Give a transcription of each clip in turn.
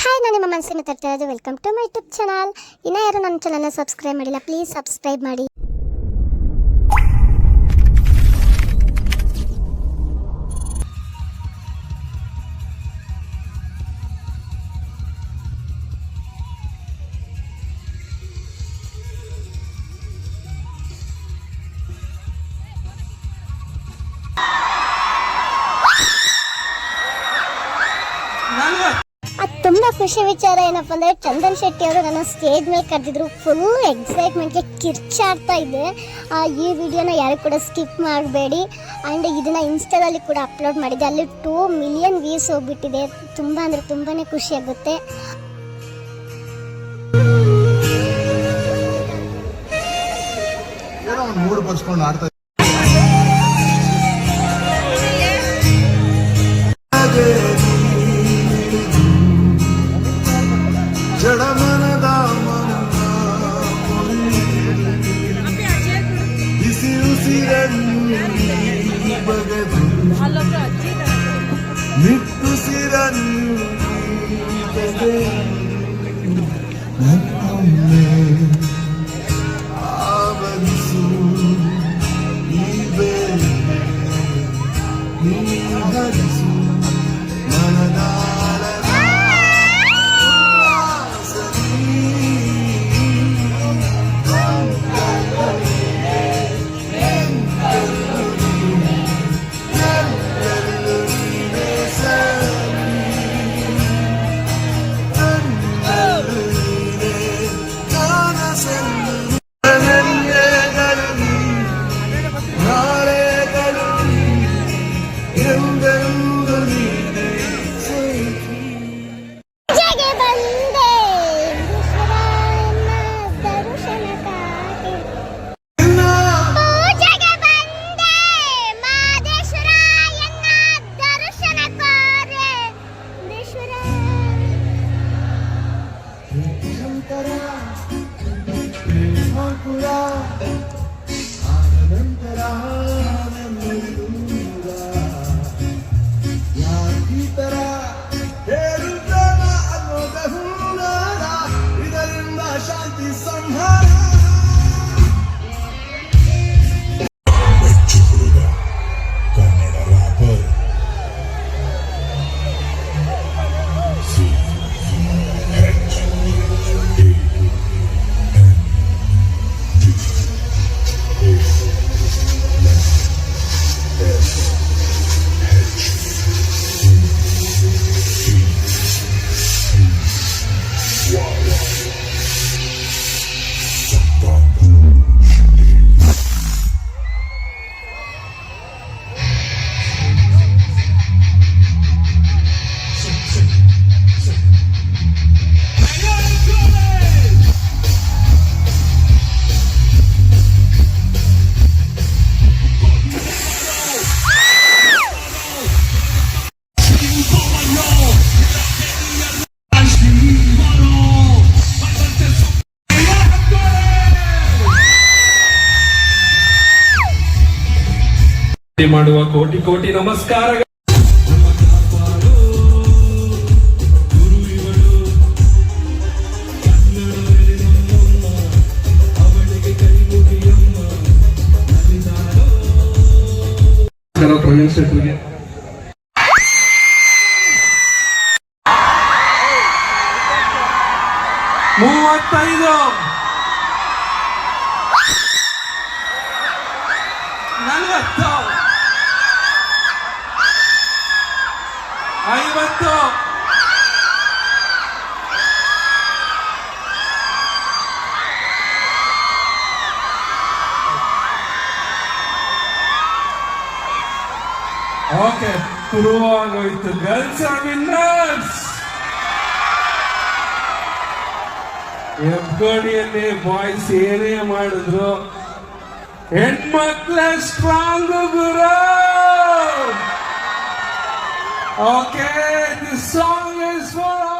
Hi ನಾನು ನಿಮ್ಮ ಮನಸ್ಸಿನ ತರ್ತಾ ಇರೋದು welcome to my YouTube channel ಇನ್ನೂ ಯಾರು ನನ್ನ ಚಾನಲ್ನ ಸಬ್ಸ್ಕ್ರೈಬ್ ಮಾಡಿಲ್ಲ ಪ್ಲೀಸ್ ಸಬ್ಸ್ಕ್ರೈಬ್ ಮಾಡಿ ಅದು ತುಂಬ ಖುಷಿ ವಿಚಾರ ಏನಪ್ಪ ಅಂದರೆ ಚಂದನ್ ಶೆಟ್ಟಿ ಅವರು ನನ್ನ ಸ್ಟೇಜ್ ಮೇಲೆ ಕರೆದಿದ್ರು. ಫುಲ್ ಎಕ್ಸೈಟ್ಮೆಂಟ್ಗೆ ಕಿರ್ಚಾಡ್ತಾ ಇದ್ದೆ. ಈ ವಿಡಿಯೋನ ಯಾರು ಕೂಡ ಸ್ಕಿಪ್ ಮಾಡಬೇಡಿ. ಆ್ಯಂಡ್ ಇದನ್ನು ಇನ್ಸ್ಟಾದಲ್ಲಿ ಕೂಡ ಅಪ್ಲೋಡ್ ಮಾಡಿದೆ ಅಲ್ಲಿ ಟೂ ಮಿಲಿಯನ್ ವ್ಯೂಸ್ ಹೋಗ್ಬಿಟ್ಟಿದೆ. ತುಂಬ ಅಂದರೆ ತುಂಬಾ ಖುಷಿಯಾಗುತ್ತೆ ಮೂಡ್ ಬರ್ಸ್ಕೊಂಡು ಆಡ್ತಾ that ¿Eh? only ಮಾಡುವ ಕೋಟಿ ಕೋಟಿ ನಮಸ್ಕಾರ ಮೂವತ್ತೈದು. ನಲವತ್ತು. ಐವತ್ತು ಓಕೆ ಶುರುವಾಗೋಯ್ತು. ಗರ್ಲ್ಸ್ ಆರ್ ವಿನ್ನರ್ಸ್ ಎಫ್ಗೋಡಿಯಲ್ಲಿ ಬಾಯ್ಸ್ ಏನೇ ಮಾಡಿದ್ರು ಹೆಣ್ಮಕ್ಳ ಸ್ಟ್ರಾಂಗ್ ಗುರು. Okay, the song is for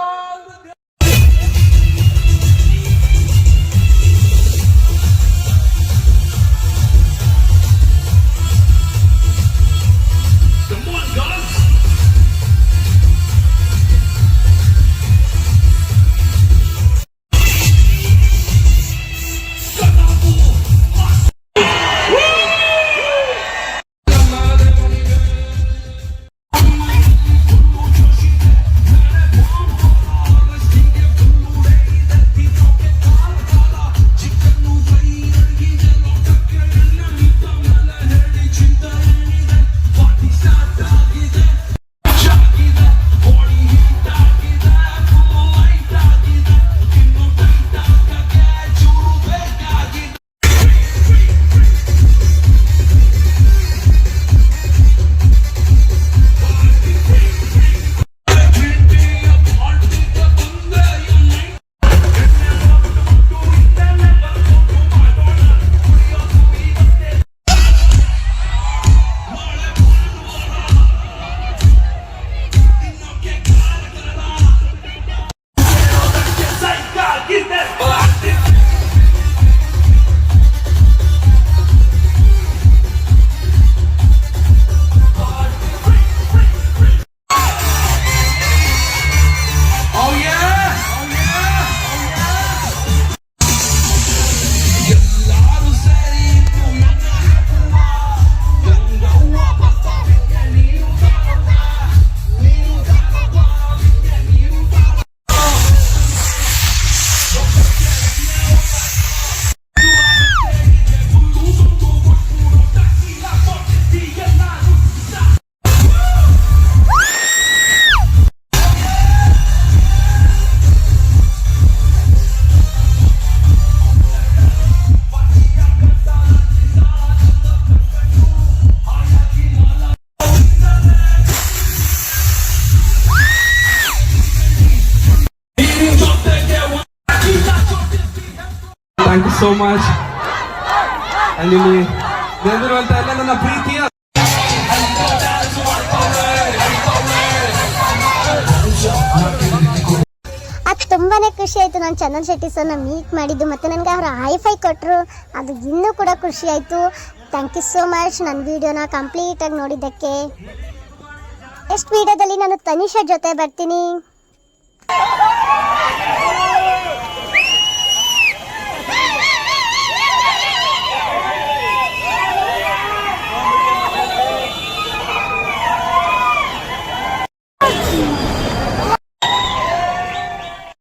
so much ಅಲ್ಲಿ ನೆಂದಿರುವಂತ ಎಲ್ಲ ನನ್ನ ಪ್ರೀತಿಯ ಅದು ತುಂಬಾ ಖುಷಿ ಆಯಿತು. ನಾನು ಚಂದನ್ ಶೆಟ್ಟಿ ಸರ್ನ ಮೀಟ್ ಮಾಡಿದ್ದು ಮತ್ತು ನನಗೆ ಅವರು ಹೈಫೈ ಕೊಟ್ಟರು ಅದು ಇನ್ನೂ ಕೂಡ ಖುಷಿ ಆಯಿತು. ಥ್ಯಾಂಕ್ ಯು ಸೋ ಮಚ್ ನನ್ನ ವೀಡಿಯೋನ ಕಂಪ್ಲೀಟಾಗಿ ನೋಡಿದ್ದಕ್ಕೆ. ನೆಕ್ಸ್ಟ್ ವೀಡಿಯೋದಲ್ಲಿ ನಾನು ತನಿಷಾ ಜೊತೆ ಬರ್ತೀನಿ.